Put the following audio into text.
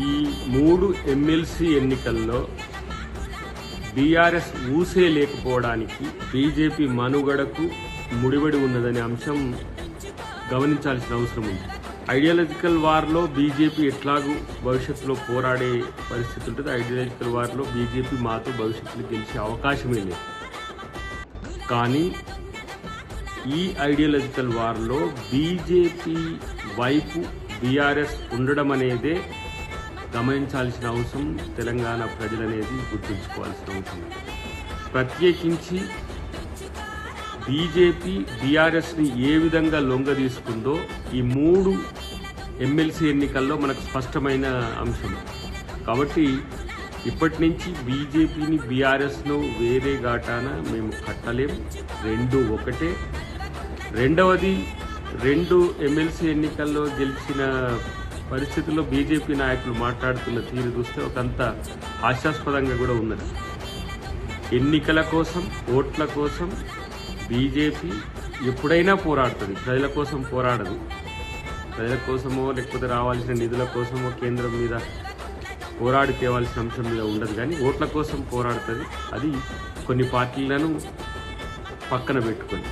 ఈ మూడు ఎమ్మెల్సీ ఎన్నికల్లో బీఆర్ఎస్ ఊసే లేకపోవడానికి బీజేపీ మనుగడకు ముడిపడి ఉన్నదనే అంశం గమనించాల్సిన అవసరం ఉంది. ఐడియాలజికల్ వార్లో బీజేపీ ఎట్లాగూ భవిష్యత్తులో పోరాడే పరిస్థితి ఉంటుంది. ఐడియాలజికల్ వార్లో బీజేపీ మాతో భవిష్యత్తులో గెలిచే అవకాశమే లేదు. కానీ ఈ ఐడియాలజికల్ వార్లో బీజేపీ వైపు బీఆర్ఎస్ ఉండడం అనేదే గమనించాల్సిన అవసరం తెలంగాణ ప్రజలనేది గుర్తుంచుకోవాల్సిన అవసరం ప్రత్యేకించి బీజేపీ బీఆర్ఎస్ని ఏ విధంగా లొంగదీసుకుందో ఈ మూడు ఎమ్మెల్సీ ఎన్నికల్లో మనకు స్పష్టమైన అంశం. కాబట్టి ఇప్పటి నుంచి బీజేపీని బీఆర్ఎస్ను వేరే ఘాటాన మేము కట్టలేం. రెండు ఒకటే. రెండవది రెండు ఎమ్మెల్సీ ఎన్నికల్లో గెలిచిన పరిస్థితుల్లో బీజేపీ నాయకులు మాట్లాడుతున్న తీరు చూస్తే ఒకంత హాస్యాస్పదంగా కూడా ఉన్నది. ఎన్నికల కోసం ఓట్ల కోసం బీజేపీ ఎప్పుడైనా పోరాడుతుంది. ప్రజల కోసం పోరాడదు. ప్రజల కోసమో లేకపోతే రావాల్సిన నిధుల కోసమో కేంద్రం మీద పోరాడి తేవాల్సిన అంశం మీద ఉండదు. కానీ ఓట్ల కోసం పోరాడుతుంది. అది కొన్ని పార్టీలను పక్కన పెట్టుకొని